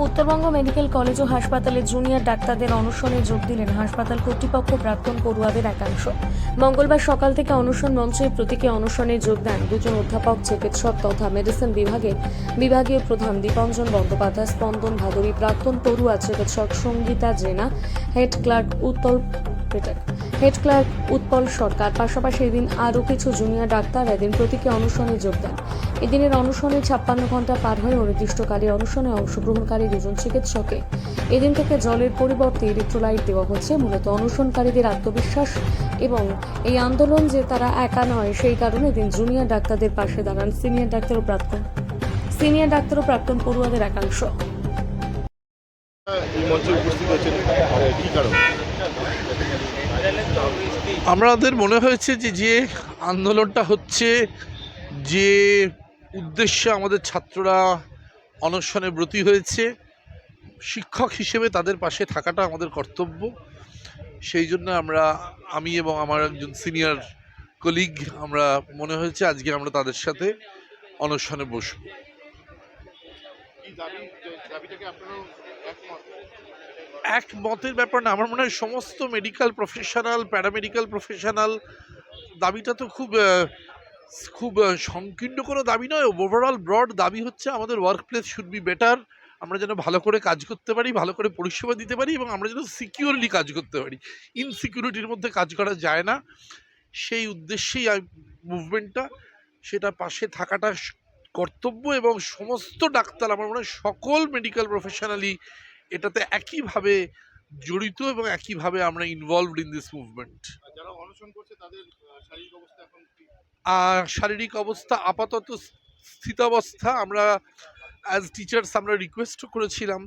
Uttarbanga medical college ও হাসপাতালে junior ডাক্তারদের অনশনে যোগ দিলেন হাসপাতাল কর্তৃপক্ষ প্রাক্তন পড়ুয়াদের একাংশ। মঙ্গলবার সকাল থেকে অনশন মঞ্চে প্রতীকে অনশনে যোগ দেন দুজন অধ্যাপক, চিকিৎসক তথা মেডিসিন বিভাগে বিভাগীয় প্রধান দীপঞ্জন বন্দ্যোপাধ্যায়, স্পন্দন ভাদুরী, প্রাক্তন পড়ুয়া চিকিৎসক সঙ্গীতা জেনা, হেড ক্লার্ক পেটাক হেড ক্লার্ক উৎপল সরকার। পাশাপাশি এদিন আরও কিছু জুনিয়র ডাক্তার এদিন প্রতীকে অনশনে যোগ দেন। এদিনের অনশনে ছাপ্পান্ন ঘণ্টা পার হয়ে অনির্দিষ্টকালের অনশনে অংশগ্রহণকারী দুজন চিকিৎসকে। এদিন থেকে জলের পরিবর্তে ইলেকট্রোলাইট দেওয়া হচ্ছে। মূলত অনশনকারীদের আত্মবিশ্বাস এবং এই আন্দোলন যে তারা একা নয়, সেই কারণে এদিন জুনিয়র ডাক্তারদের পাশে দাঁড়ান সিনিয়র ডাক্তার ও প্রাক্তন। সিনিয়র ডাক্তার ও প্রাক্তন পড়ুয়াদের একাংশ। আমাদের মনে হয়েছে যে যে আন্দোলনটা হচ্ছে, যে উদ্দেশ্যে আমাদের ছাত্ররা অনশনে ব্রতী হয়েছে। শিক্ষক হিসেবে তাদের পাশে থাকাটা আমাদের কর্তব্য। সেই জন্য আমরা আমি এবং আমার একজন সিনিয়র কলিগ আমরা মনে হয়েছে আজকে আমরা তাদের সাথে অনশনে বসব। এক মতের ব্যাপার না আমার মনে হয় সমস্ত মেডিকেল প্রফেশনাল প্যারামেডিক্যাল প্রফেশনাল দাবিটা তো খুব খুব সংকীর্ণ কোনো দাবি নয়। ওভারঅল ব্রড দাবি হচ্ছে আমাদের work place should be better আমরা যেন ভালো করে কাজ করতে পারি, ভালো করে পরিষেবা দিতে পারি এবং আমরা যেন সিকিউরলি কাজ করতে পারি। ইনসিকিউরিটির মধ্যে কাজ করা যায় না। সেই উদ্দেশ্যেই মুভমেন্টটা সেটা পাশে থাকাটা কর্তব্য এবং সমস্ত ডাক্তার, আমার মনে হয় সকল মেডিকেল প্রফেশনালি এটাতে একইভাবে জড়িত এবং একইভাবে আমরা ইনভলভড ইন দিস মুভমেন্ট আর শারীরিক অবস্থা আপাতত স্থিতাবস্থা আমরা অ্যাজ টিচার্স আমরা রিকোয়েস্টও করেছিলাম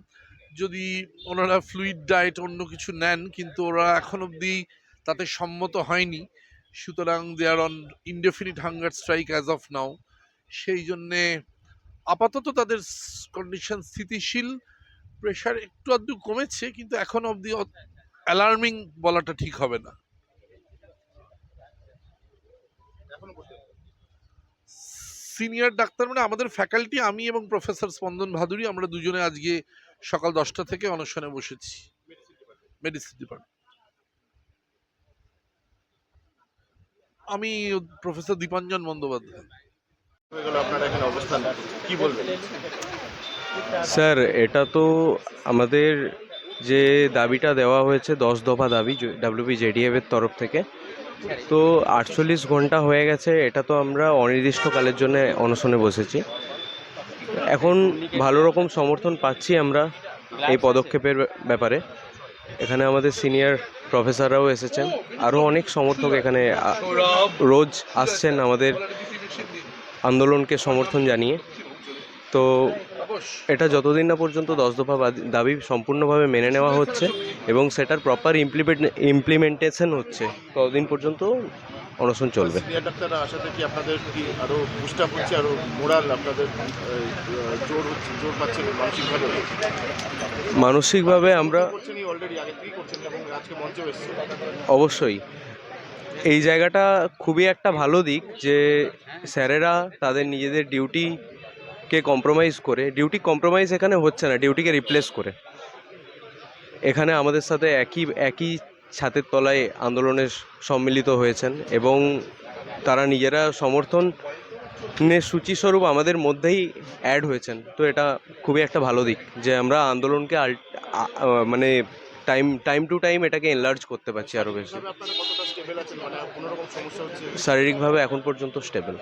যদি ওনারা ফ্লুইড ডায়েট অন্য কিছু নেন কিন্তু ওরা এখন অবধি তাতে সম্মত হয়নি। সুতরাং they are on indefinite hunger strike as of now সেই জন্যে আপাতত তাদের কন্ডিশন স্থিতিশীল। প্রেশার একটু আধটু কমেছে, কিন্তু এখন অবধি অ্যালার্মিং বলাটা ঠিক হবে না। সিনিয়র ডাক্তার মানে আমাদের ফ্যাকাল্টি আমি এবং প্রফেসর স্পন্দন ভাদুরী, আমরা দুজনে আজকে সকাল দশটা থেকে অনশনে বসেছি। মেডিসিন ডিপার্টমেন্ট আমি প্রফেসর দীপাঞ্জন বন্দ্যোপাধ্যায়। এখানে অবস্থান। কি বলবেন? স্যার, এটা তো আমাদের যে দাবিটা দেওয়া হয়েছে, দশ দফা দাবি ডাব্লিউবি জেডিএফ এর তরফ থেকে। তো আটচল্লিশ ঘণ্টা হয়ে গেছে, এটা তো আমরা অনির্দিষ্টকালের জন্য অনশনে বসেছি। এখন ভালো রকম সমর্থন পাচ্ছি আমরা এই পদক্ষেপের ব্যাপারে। এখানে আমাদের সিনিয়র প্রফেসররাও এসেছেন। আরও অনেক সমর্থক এখানে রোজ আসছেন আমাদের আন্দোলনকে সমর্থন জানিয়ে। তো এটা যতদিন না পর্যন্ত দশ দফা দাবি সম্পূর্ণভাবে মেনে নেওয়া হচ্ছে এবং সেটার প্রপার ইমপ্লিমেন্ট ইমপ্লিমেন্টেশন হচ্ছে ততদিন পর্যন্ত অনশন চলবে। ডাক্তাররা আসাতে কি আপনাদের কি আরও বুস্ট আপ হচ্ছে আরও মোরাল আপনাদের জোর জোর পাচ্ছেন মানসিকভাবে? মানসিকভাবে আমরা অবশ্যই। এই জায়গাটা খুবই একটা ভালো দিক যে স্যারেরা তাদের নিজেদের ডিউটিকে কম্প্রোমাইজ করে? ডিউটি কম্প্রোমাইজ এখানে হচ্ছে না ডিউটিকে রিপ্লেস করে। এখানে আমাদের সাথে একই একই ছাদের তলায় আন্দোলনে সম্মিলিত হয়েছেন এবং তারা নিজেরা সমর্থন সমর্থনের সূচিস্বরূপ আমাদের মধ্যেই অ্যাড হয়েছেন। তো এটা খুবই একটা ভালো দিক যে আমরা আন্দোলনকে মানে টাইম টাইম টু টাইম এটাকে এনলার্জ করতে পারছি আরও বেশি। মানে শারীরিকভাবে এখন পর্যন্ত স্টেবল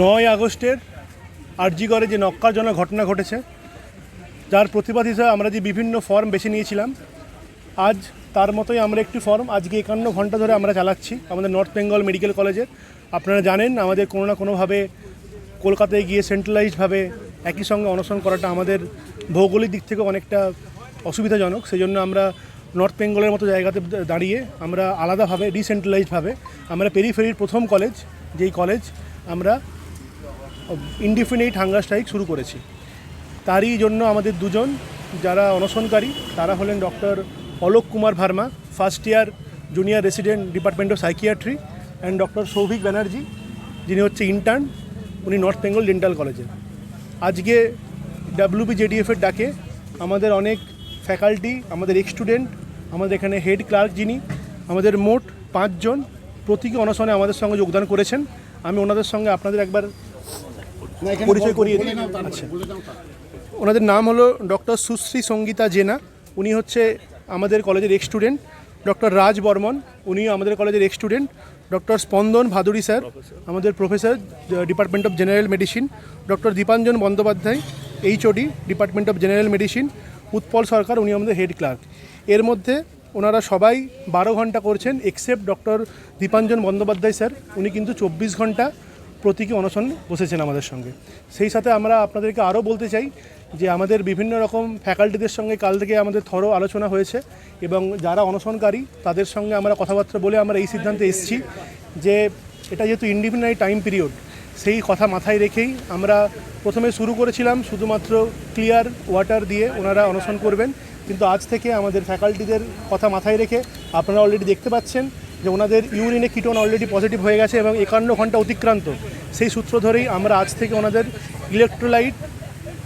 নয় আগস্টের আরজিগড়ে যে নক্কারজনক ঘটনা ঘটেছে, যার প্রতিবাদ হিসেবে আমরা যে বিভিন্ন ফর্ম বেছে নিয়েছিলাম, আজ তার মতোই আমরা একটি ফর্ম, আজকে একান্ন ঘণ্টা ধরে আমরা চালাচ্ছি আমাদের নর্থ বেঙ্গল মেডিকেল কলেজের আপনারা জানেন, আমাদের কোনো না কোনোভাবে কলকাতায় গিয়ে সেন্ট্রালাইজডভাবে একই সঙ্গে অনশন করাটা আমাদের ভৌগোলিক দিক থেকে অনেকটা অসুবিধাজনক সেই জন্য আমরা নর্থ বেঙ্গলের মতো জায়গাতে দাঁড়িয়ে আমরা আলাদাভাবে ডিসেন্ট্রালাইজডভাবে আমরা পেরিফেরির প্রথম কলেজ যেই কলেজ আমরা ইনডিফিনিট হাঙ্গার স্ট্রাইক শুরু করেছি। তারই জন্য আমাদের দুজন যারা অনশনকারী, তারা হলেন doctor Alok Kumar Verma first year junior resident department of psychiatry and doctor Souvik Banerjee যিনি হচ্ছে ইন্টার্ন উনি নর্থ বেঙ্গল ডেন্টাল কলেজে আজকে ডাব্লিউবি জেডিএফের ডাকে আমাদের অনেক ফ্যাকাল্টি, আমাদের এক্স স্টুডেন্ট আমাদের এখানে হেড ক্লার্ক যিনি, আমাদের মোট পাঁচজন প্রতীকী অনশনে আমাদের সঙ্গে যোগদান করেছেন। আমি ওনাদের সঙ্গে আপনাদের একবার পরিচয় করিয়ে দিই। আচ্ছা। ওনাদের নাম হলো ডক্টর সুশ্রী সঙ্গীতা জেনা। উনি হচ্ছে আমাদের কলেজের ex student doctor Raj Barman, উনিও আমাদের কলেজের ex student doctor Spandan Bhaduri sir, আমাদের professor department of general medicine doctor Dipanjan Bandyopadhyay HOD department of general medicine Utpal Sarkar, উনি আমাদের হেড ক্লার্ক এর মধ্যে ওনারা সবাই বারো ঘণ্টা করছেন except doctor Dipanjan Bandyopadhyay sir উনি কিন্তু চব্বিশ ঘণ্টা প্রতীকী অনশন বসেছেন আমাদের সঙ্গে। সেই সাথে আমরা আপনাদেরকে আরও বলতে চাই যে আমাদের বিভিন্ন রকম ফ্যাকাল্টিদের সঙ্গে কাল থেকে আমাদের থরো আলোচনা হয়েছে এবং যারা অনশনকারী, তাদের সঙ্গে আমরা কথাবার্তা বলে আমরা এই সিদ্ধান্তে এসেছি যে এটা যেহেতু ইন্ডিপেন্ডেন্ট টাইম পিরিয়ড সেই কথা মাথায় রেখেই আমরা প্রথমে শুরু করেছিলাম শুধুমাত্র ক্লিয়ার ওয়াটার দিয়ে ওনারা অনশন করবেন। কিন্তু আজ থেকে আমাদের ফ্যাকাল্টিদের কথা মাথায় রেখে আপনারা অলরেডি দেখতে পাচ্ছেন যে ওনাদের ইউরিনে কিটোন অলরেডি পজিটিভ হয়ে গেছে এবং একান্ন ঘণ্টা অতিক্রান্ত। সেই সূত্র ধরেই আমরা আজ থেকে ওনাদের ইলেকট্রোলাইট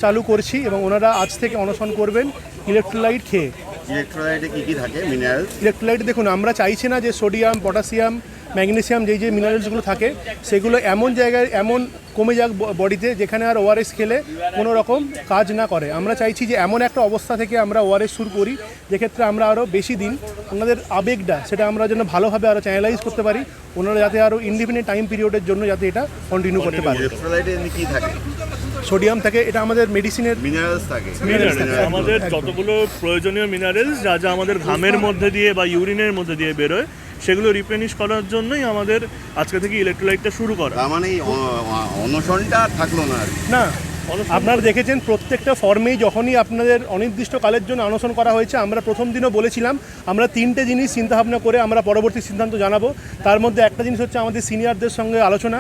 চালু করছি এবং ওনারা আজ থেকে অনশন করবেন ইলেকট্রোলাইট খেয়ে। ইলেকট্রোলাইটে কি কি থাকে? মিনারেলস ইলেকট্রোলাইট দেখুন আমরা চাইছি না যে সোডিয়াম পটাশিয়াম ম্যাগনেসিয়াম যেই যে মিনারেলসগুলো থাকে সেগুলো এমন জায়গায় এমন কমে যাক বডিতে যেখানে আর ওআরএস খেলে কোনো রকম কাজ না করে। আমরা চাইছি যে এমন একটা অবস্থা থেকে আমরা ওআরএস শুরু করি যেক্ষেত্রে আমরা আরও বেশি দিন ওনাদের আবেগটা সেটা আমরা যেন ভালোভাবে আরও চ্যানেলাইজ করতে পারি ওনারা যাতে আরও ইন্ডিপেন্ডেন্ট টাইম পিরিয়ডের জন্য যাতে এটা কন্টিনিউ করতে পারে। সোডিয়াম থাকে? এটা আমাদের মেডিসিনের মিনারেলস থাকে। আমাদের যতগুলো প্রয়োজনীয় মিনারেলস যা যা আমাদের ঘামের মধ্যে দিয়ে বা ইউরিনের মধ্যে দিয়ে বেরোয় সেগুলো রিপ্লেনিশ করার জন্যই আমাদের আজকে থেকে ইলেকট্রোলাইটটা শুরু করা তার মানে অনশনটা থাকল না আর কি। না আপনারা দেখেছেন প্রত্যেকটা ফর্মেই যখনই আপনাদের অনির্দিষ্টকালের জন্য অনশন করা হয়েছে আমরা প্রথম দিনও বলেছিলাম আমরা তিনটে জিনিস চিন্তাভাবনা করে আমরা পরবর্তী সিদ্ধান্ত জানাব তার মধ্যে একটা জিনিস হচ্ছে আমাদের সিনিয়রদের সঙ্গে আলোচনা